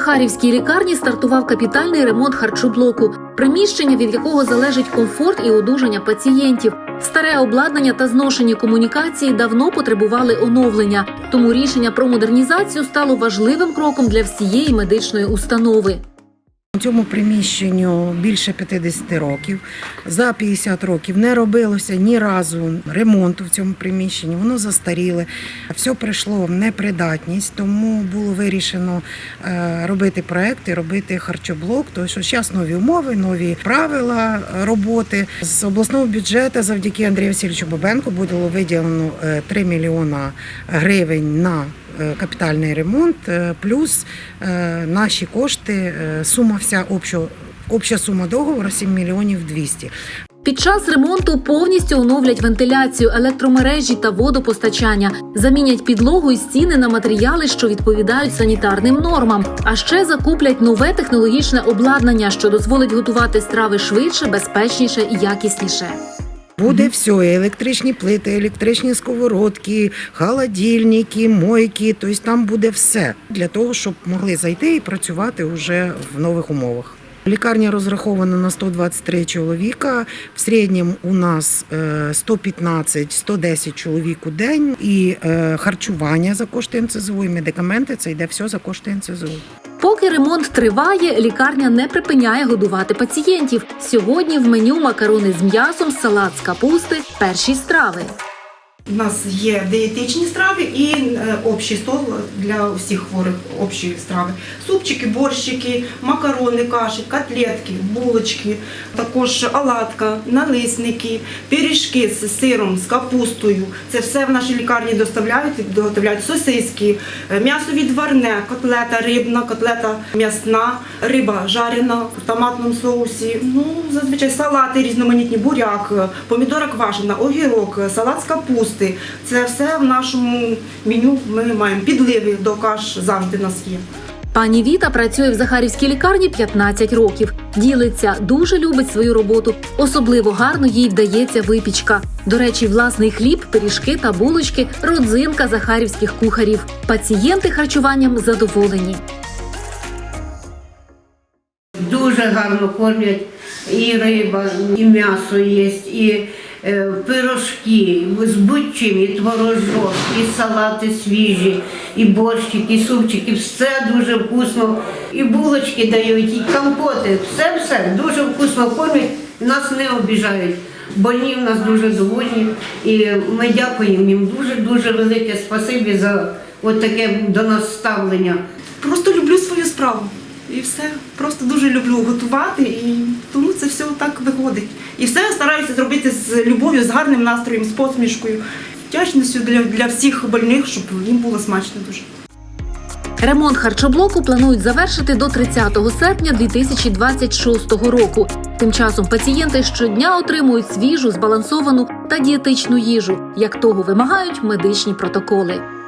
Захарівській лікарні стартував капітальний ремонт харчоблоку, приміщення, від якого залежить комфорт і одужання пацієнтів. Старе обладнання та зношені комунікації давно потребували оновлення, тому рішення про модернізацію стало важливим кроком для всієї медичної установи. Цьому приміщенню більше 50 років. За 50 років не робилося ні разу ремонту в цьому приміщенні. Воно застаріле, все прийшло в непридатність, тому було вирішено е, робити проекти, робити харчоблок. Тому що зараз нові умови, нові правила роботи. З обласного бюджету завдяки Андрію Васильовичу Бабенку було виділено е, 3 мільйона гривень на е, капітальний ремонт, е, плюс е, наші кошти, е, сума вся обща, обща сума договору 7 мільйонів 200. Під час ремонту повністю оновлять вентиляцію, електромережі та водопостачання, замінять підлогу і стіни на матеріали, що відповідають санітарним нормам. А ще закуплять нове технологічне обладнання, що дозволить готувати страви швидше, безпечніше і якісніше. Буде все, електричні плити, електричні сковородки, холодильники, мойки. Тобто там буде все для того, щоб могли зайти і працювати вже в нових умовах. Лікарня розрахована на 123 чоловіка. В середньому у нас е, 115-110 чоловік у день. І е, харчування за кошти НЦЗУ, і медикаменти це йде все за кошти НЦЗУ. Поки ремонт триває, лікарня не припиняє годувати пацієнтів. Сьогодні в меню макарони з м'ясом, салат з капусти, перші страви. У нас є дієтичні страви і е, общий стол для всіх хворих общі страви. Супчики, борщики, макарони, каші, котлетки, булочки, також оладка, налисники, пиріжки з сиром, з капустою. Це все в нашій лікарні доставляють, доготовляють сосиски, е, м'ясо відварне, котлета рибна, котлета м'ясна, риба жарена в томатному соусі. Ну, зазвичай салати різноманітні, буряк, е, помідора квашена, огірок, салат з капусти. Це все в нашому меню ми маємо. Підливи до каш завжди в нас є. Пані Віта працює в Захарівській лікарні 15 років. Ділиться, дуже любить свою роботу. Особливо гарно їй вдається випічка. До речі, власний хліб, пиріжки та булочки родзинка захарівських кухарів. Пацієнти харчуванням задоволені. Дуже гарно кормять і риба, і м'ясо є, і пирожки з будь-чим, і творожок, і салати свіжі, і борщик, і супчики. Все дуже вкусно. І булочки дають, і компоти. Все все дуже вкусно кормять, нас не обіжають. Больні в нас дуже довольні. І ми дякуємо їм дуже-дуже велике спасибі за от таке до нас ставлення. Просто люблю свою справу. І все. Просто дуже люблю готувати, і тому це все так виходить. І все стараюся зробити з любов'ю, з гарним настроєм, з посмішкою, вдячністю для, для всіх больних, щоб їм було смачно дуже. Ремонт харчоблоку планують завершити до 30 серпня 2026 року. Тим часом пацієнти щодня отримують свіжу, збалансовану та дієтичну їжу, як того вимагають медичні протоколи.